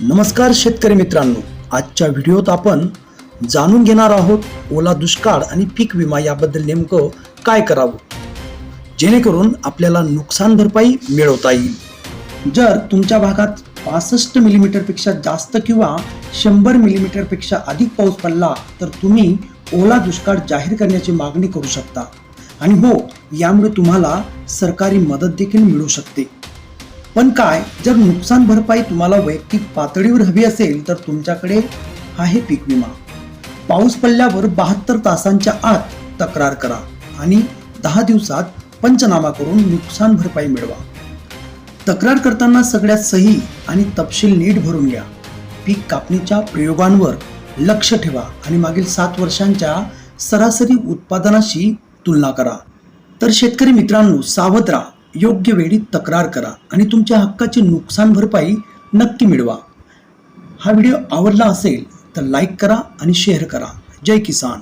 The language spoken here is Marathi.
नमस्कार शेतकरी मित्रांनो. आजच्या व्हिडिओत आपण जाणून घेणार आहोत ओला दुष्काळ आणि पीक विमा याबद्दल नेमकं काय करावं? जेणेकरून आपल्याला नुकसान भरपाई मिळवता येईल. जर तुमच्या भागात पासष्ट मिलीमीटरपेक्षा जास्त किंवा शंभर मिलीमीटरपेक्षा अधिक पाऊस पडला तर तुम्ही ओला दुष्काळ जाहीर करण्याची मागणी करू शकता. आणि हो यामुळे तुम्हाला सरकारी मदत देखील मिळू शकते. पण काय जर नुकसान भरपाई तुम्हाला वैयक्तिक पातळीवर हवी असेल तर तुमच्याकडे आहे पीक विमा. पाऊस पडल्यावर बहात्तर तासांच्या आत तक्रार करा आणि दहा दिवसात पंचनामा करून नुकसान भरपाई मिळवा. तक्रार करताना सगळ्यात सही आणि तपशील नीट भरून घ्या. पीक कापणीच्या प्रयोगांवर लक्ष ठेवा आणि मागील सात वर्षांच्या सरासरी उत्पादनाशी तुलना करा. तर शेतकरी मित्रांनो सावध राहा. योग्य वेळी तक्रार करा आणि तुमच्या हक्काची नुकसान भरपाई नक्की मिळवा. हा व्हिडिओ आवडला असेल तर लाईक करा आणि शेअर करा. जय किसान.